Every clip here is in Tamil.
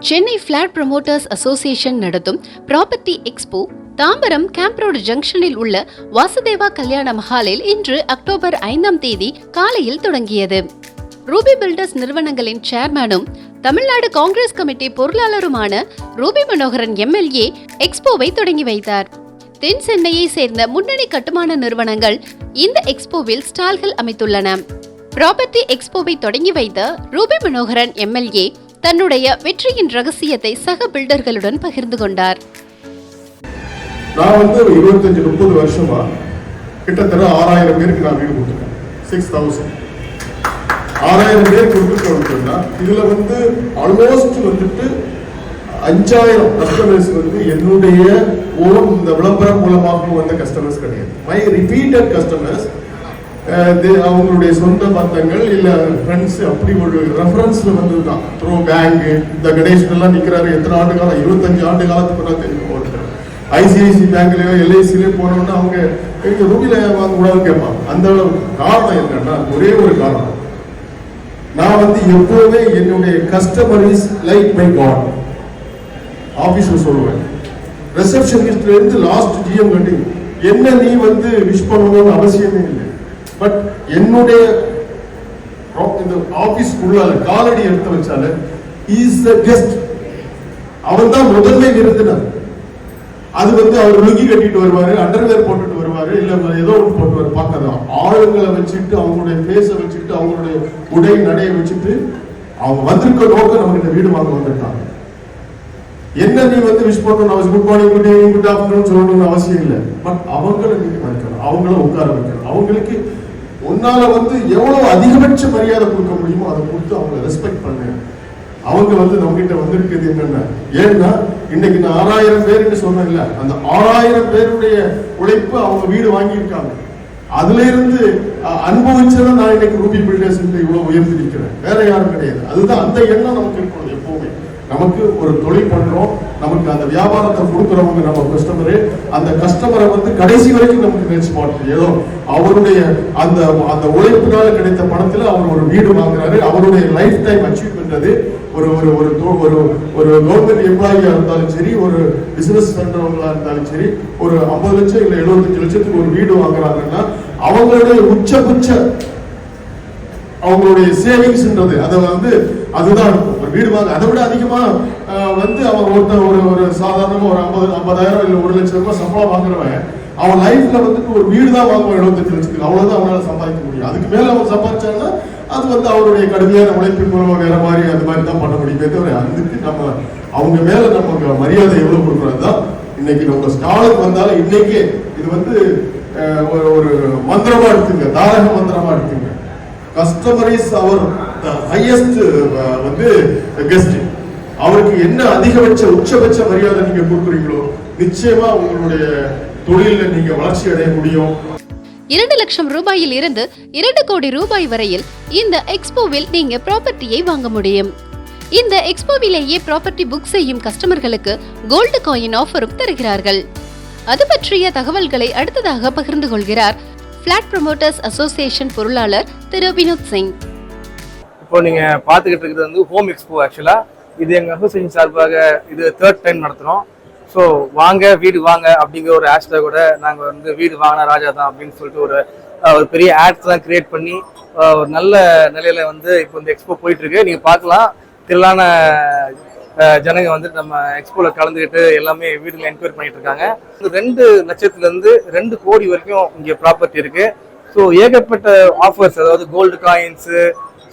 சென்னை பிளாட் ப்ரமோட்டர்ஸ் அசோசியேஷன் நடத்தும் property expo Tambaram camp road ஜங்ஷனில் உள்ள வாசுதேவா கல்யாண மஹாலில் இன்று அக்டோபர் ஐந்தாம் தேதி காலையில் தொடங்கியது. ரூபி பில்டர்ஸ் நிறுவனங்களின் சேர்மேனும் தமிழ்நாடு காங்கிரஸ் கமிட்டி பொருளாளருமான ரூபி மனோகரன் எம்எல்ஏ எக்ஸ்போவை தொடங்கி வைத்தார். தென் சென்னையை சேர்ந்த முன்னணி கட்டுமான நிறுவனங்கள் இந்த எக்ஸ்போவில் ஸ்டால்கள் அமைத்துள்ளன. ப்ராப்பர்ட்டி எக்ஸ்போவை தொடங்கி வைத்த ரூபி மனோகரன் எம்எல்ஏ தன்னுடைய வெற்றியின் ரகசியத்தை சக பில்டர்களுடன் பகிர்ந்து கொண்டார். நான் வந்து ஒரு இருபத்தஞ்சு முப்பது வருஷமா கிட்டத்தட்ட ஆறாயிரம் பேருக்கு நான் வீடு கொடுத்துருக்கேன். சிக்ஸ் தௌசண்ட் ஆறாயிரம் பேர் கொடுத்துருக்கோம்னா இதுல வந்து ஆல்மோஸ்ட் வந்துட்டு அஞ்சாயிரம் கஸ்டமர்ஸ் வந்து என்னுடைய ஓன் இந்த விளம்பரம் மூலமாக வந்த கஸ்டமர்ஸ் கிடையாது. மை ரிப்பீட்டட் கஸ்டமர்ஸ் அவங்களுடைய சொந்த பந்தங்கள் இல்ல ஃப்ரெண்ட்ஸ் அப்படி ஒரு ரெஃபரன்ஸ்ல வந்தது த்ரோ பேங்க் இந்த கணேசன் எல்லாம் நிக்கிறாரு எத்தனை ஆண்டு காலம்? இருபத்தஞ்சு ஆண்டு காலத்துக்கு நான் தெரியும் ஒருத்தர் ஐசிஐசி பேங்க்லயோ எல்ஐசிலயோ போனோம்னா அவங்க எங்க ரூபில வாங்க கூடாது கேட்பாங்க. அந்த அளவு காரணம் என்னன்னா ஒரே ஒரு காரணம். நான் வந்து எப்போதுமே என்னுடைய customer is like my god ஆபீஸ்ல சொல்லுவேன். ரிசப்ஷனிஸ்ட்ல இருந்து லாஸ்ட் ஜிஎம் கட்டி என்ன நீ வந்து விஷ் பண்ணணும்னு அவசியமே இல்லை. பட் என்னுடைய இந்த ஆபீஸ் உள்ளால காலடி எடுத்து வச்சால இஸ் த கெஸ்ட் அவன் தான் முதன்மை விருந்தினர் அது வந்து அவர் ஒழுங்கி கட்டிட்டு வருவாரு அண்டர்வேர் போட்டுட்டு வருவாரு இல்ல ஏதோ ஒன்று போட்டு பார்க்காத ஆளுங்களை வச்சுட்டு அவங்களுடைய பேச வச்சுட்டு அவங்களுடைய உடை நடையை வச்சுட்டு அவங்க வந்திருக்க நோக்கம் நமக்கு இந்த வீடு வாங்க வந்திருக்காங்க. என்ன நீ வந்து விஷ் பண்ணணும் அவசியம்? Good morning good evening good afternoon சொல்லணும்னு அவசியம் இல்லை. பட் அவங்கள நீங்க மதிக்கணும் அவங்கள உட்கார வைக்கணும். அவங்களுக்கு உன்னால வந்து எவ்வளவு அதிகபட்ச மரியாதை கொடுக்க முடியுமோ அதை கொடுத்து அவங்களை ரெஸ்பெக்ட் பண்ணு. அவங்க வந்து நம்ம கிட்ட வந்திருக்கிறது என்னன்னா? ஏன்னா இன்னைக்கு நான் ஆறாயிரம் பேருன்னு சொன்னேன்ல அந்த ஆறாயிரம் பேருடைய உழைப்பு அவங்க வீடு வாங்கியிருக்காங்க. அதுல இருந்து அஹ், அனுபவிச்சதை நான் இன்னைக்கு ரூபி பில்டர்ஸ் இவ்வளவு உயர்ந்து நிற்கிறேன். வேற யாரும் கிடையாது. அதுதான் அந்த எண்ணம் நமக்கு இருக்கணும் நமக்கு ஒரு தொழில் பண்றோம் நமக்கு அந்த வியாபாரத்தை கொடுக்குறவங்க நம்ம கஸ்டமரு அந்த கஸ்டமரை வந்து கடைசி வரைக்கும் நமக்கு நினைச்சு மாட்டோம் ஏதோ அவருடைய அந்த அந்த உழைப்பினால கிடைத்த பணத்துல அவர் ஒரு வீடு வாங்குறாரு அவருடைய லைஃப் டைம் அச்சீவ் பண்றது ஒரு ஒரு ஒரு ஒரு ஒரு கவர்மெண்ட் எம்ப்ளாயியா இருந்தாலும் சரி ஒரு பிசினஸ் பண்றவங்களா இருந்தாலும் சரி ஒரு ஐம்பது லட்சம் இல்ல எழுபத்தஞ்சு லட்சத்துக்கு ஒரு வீடு வாங்குறாங்கன்னா அவங்களுடைய உச்சபட்ச அவங்களுடைய சேவிங்ஸ்ன்றது அதை வந்து அதுதான் இருக்கும். ஒரு வீடு வாங்க அதை விட அதிகமா வந்து அவன் ஒருத்தன் ஒரு ஒரு சாதாரணமா ஒரு ஐம்பது ஐம்பதாயிரம் இல்லை ஒரு லட்சம் ரூபாய் சம்பளம் வாங்குறவன் அவன் லைஃப்ல வந்துட்டு ஒரு வீடு தான் வாங்குவான் எழுபத்தஞ்சு லட்சத்துக்கு அவ்வளவுதான் அவனால சம்பாதிக்க முடியும். அதுக்கு மேல அவன் சம்பாதிச்சான்னா அது வந்து அவருடைய கடுமையான உழைப்பின் மூலமா வேற மாதிரி அந்த மாதிரி தான் பண்ண முடியுமே தவிர அதுக்கு நம்ம அவங்க மேல நம்ம மரியாதை எவ்வளவு கொடுக்குறது தான் இன்னைக்கு நம்ம ஸ்டாலுக்கு வந்தாலும் இன்னைக்கே இது வந்து ஒரு ஒரு மந்திரமா எடுத்துங்க. தாரக மந்திரமா எடுத்துங்க. கஸ்டமர் இஸ் அவர் ஹையஸ்ட் வந்து கெஸ்ட் அவருக்கு என்ன அதிகபட்ச உச்சபட்ச மரியாதை நீங்க கொடுக்குறீங்களோ நிச்சயமா உங்களுடைய தொழில நீங்க வளர்ச்சி அடைய முடியும். இரண்டு லட்சம் ரூபாயில் இருந்து இரண்டு கோடி ரூபாய் வரையில் இந்த எக்ஸ்போவில் நீங்க ப்ராப்பர்ட்டியை வாங்க முடியும். இந்த எக்ஸ்போவிலேயே ப்ராப்பர்ட்டி புக் செய்யும் கஸ்டமர்களுக்கு கோல்டு காயின் ஆஃபரும் தருகிறார்கள். அது பற்றிய தகவல்களை அடுத்ததாக பகிர்ந்து கொள்கிறார் பிளாட் ப்ரமோட்டர்ஸ் அசோசியேஷன் பொருளாளர் திரு வினோத் சிங். இப்போ நீங்க பாத்துக்கிட்டு இருக்கிறது வந்து ஹோம் எக்ஸ்போ ஆக்சுவலா இது எங்க அசோசியேஷன் சார்பாக இது தேர்ட் டைம் நடத்துறோம். ஸோ வாங்க வீடு வாங்க அப்படிங்கிற ஒரு ஆஷில் கூட நாங்கள் வந்து வீடு வாங்கினா ராஜா தான் அப்படின்னு சொல்லிட்டு ஒரு ஒரு பெரிய ஆட்ஸ் தான் கிரியேட் பண்ணி ஒரு நல்ல நிலையில வந்து இப்போ இந்த எக்ஸ்போ போயிட்டு இருக்கு. நீங்க பார்க்கலாம். திரளான ஜனங்க வந்து நம்ம எக்ஸ்போல கலந்துக்கிட்டு எல்லாமே வீடுல என்கொயரி பண்ணிட்டு இருக்காங்க ரெண்டு லட்சத்துல இருந்து ரெண்டு கோடி வரைக்கும் இங்க ப்ராப்பர்ட்டி இருக்கு. ஸோ ஏகப்பட்ட ஆஃபர்ஸ் அதாவது கோல்டு காயின்ஸு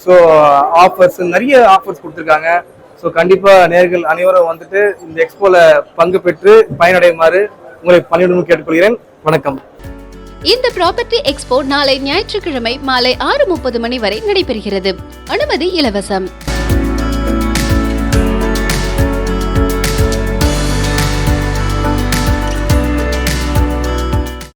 ஸோ ஆஃபர்ஸ் நிறைய ஆஃபர்ஸ் கொடுத்துருக்காங்க. ஸோ கண்டிப்பா நேர்கள் அனைவரும் வந்துட்டு இந்த எக்ஸ்போல பங்கு பெற்று பயனடையுமாறு உங்களை பணியுடன் கேட்டுக்கொள்கிறேன். வணக்கம். இந்த ப்ராப்பர்ட்டி எக்ஸ்போ நாளை ஞாயிற்றுக்கிழமை மாலை ஆறு முப்பது மணி வரை நடைபெறுகிறது. அனுமதி இலவசம்.